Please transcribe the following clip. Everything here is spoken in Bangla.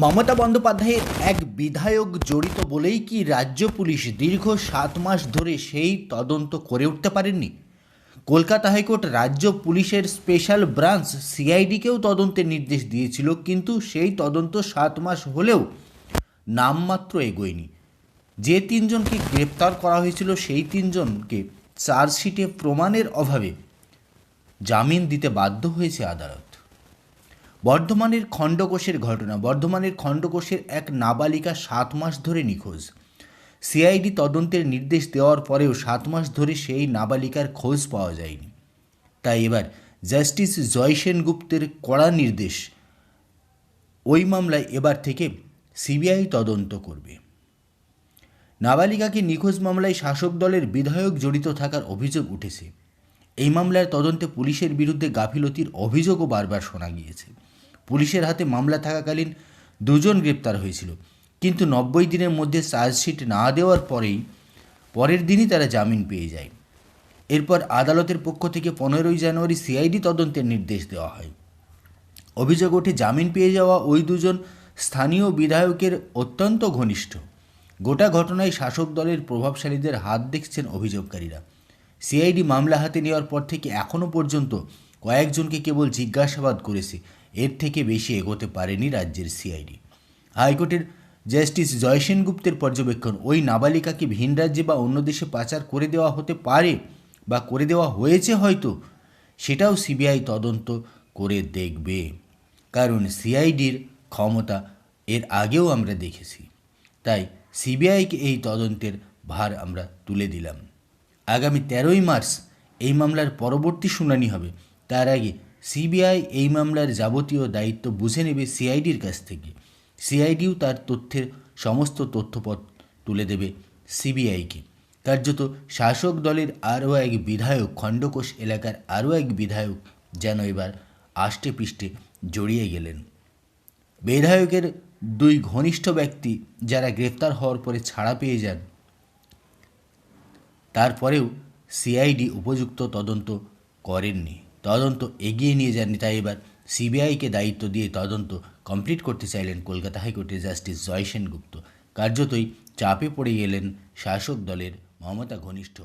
মমতা বন্দ্যোপাধ্যায়ের এক বিধায়ক জড়িত বলেই কি রাজ্য পুলিশ দীর্ঘ সাত মাস ধরে সেই তদন্ত করে উঠতে পারেননি? কলকাতা হাইকোর্ট রাজ্য পুলিশের স্পেশাল ব্রাঞ্চ সিআইডিকেও তদন্তের নির্দেশ দিয়েছিল, কিন্তু সেই তদন্ত সাত মাস হলেও নামমাত্র এগোয়নি। যে তিনজনকে গ্রেপ্তার করা হয়েছিল, সেই তিনজনকে চার্জশিটে প্রমাণের অভাবে জামিন দিতে বাধ্য হয়েছে আদালত। বর্ধমানের খণ্ডকোষের ঘটনা, বর্ধমানের খণ্ডকোষের এক নাবালিকা সাত মাস ধরে নিখোঁজ। সিআইডি তদন্তের নির্দেশ দেওয়ার পরেও সাত মাস ধরে সেই নাবালিকার খোঁজ পাওয়া যায়নি। তাই এবার জাস্টিস জয় সেনগুপ্তের কড়া নির্দেশ ওই মামলায় এবার থেকে সিবিআই তদন্ত করবে। নাবালিকাকে নিখোঁজ মামলায় শাসক দলের বিধায়ক জড়িত থাকার অভিযোগ উঠেছে। এই মামলার তদন্তে পুলিশের বিরুদ্ধে গাফিলতির অভিযোগও বারবার শোনা গিয়েছে। পুলিশের হাতে মামলা থাকাকালীন দুজন গ্রেপ্তার হয়েছিল। কিন্তু নব্বই দিনের মধ্যে চার্জশিট না দেওয়ার পরেই পরের দিনই তারা জামিন পেয়ে যায়। এরপর আদালতের পক্ষ থেকে পনেরোই জানুয়ারি সিআইডি তদন্তের নির্দেশ দেওয়া হয়। অভিযোগ ওঠে, জামিন পেয়ে যাওয়া ওই দুজন স্থানীয় বিধায়কের অত্যন্ত ঘনিষ্ঠ। গোটা ঘটনায় শাসক দলের প্রভাবশালীদের হাত দেখছেন অভিযোগকারীরা। সিআইডি মামলা হাতে নেওয়ার পর থেকে এখনও পর্যন্ত কয়েকজনকে কেবল জিজ্ঞাসাবাদ করেছে। এর থেকে বেশি এগোতে পারেনি রাজ্যের সিআইডি। হাইকোর্টের জাস্টিস জয় সেনগুপ্তের পর্যবেক্ষণ, ওই নাবালিকাকে ভিন রাজ্যে বা অন্য দেশে পাচার করে দেওয়া হতে পারে বা করে দেওয়া হয়েছে হয়তো, সেটাও সিবিআই তদন্ত করে দেখবে। কারণ সিআইডির ক্ষমতা এর আগেও আমরা দেখেছি। তাই সিবিআইকে এই তদন্তের ভার আমরা তুলে দিলাম। আগামী তেরোই মার্চ এই মামলার পরবর্তী শুনানি হবে। তার আগে সিবিআই এই মামলার যাবতীয় দায়িত্ব বুঝে নেবে সিআইডির কাছ থেকে। সিআইডিও তার তথ্যের সমস্ত তথ্যপথ তুলে দেবে সিবিআইকে। কার্যত শাসক দলের আরও এক বিধায়ক খণ্ডকোষ এলাকার আরও এক বিধায়ক যেন এবার আষ্টে পৃষ্ঠে জড়িয়ে গেলেন। বিধায়কের দুই ঘনিষ্ঠ ব্যক্তি যারা গ্রেফতার হওয়ার পরে ছাড়া পেয়ে যান, তারপরেও সিআইডি উপযুক্ত তদন্ত করেননি। তদন্ত এগিয়ে নিয়ে যাননি, তাই এবার সিবিআইকে দায়িত্ব দিয়ে তদন্ত কমপ্লিট করতে চাইলেন কলকাতা হাইকোর্টের জাস্টিস জয় সেনগুপ্ত। কার্যতই চাপে পড়ে গেলেন শাসক দলের মমতা ঘনিষ্ঠ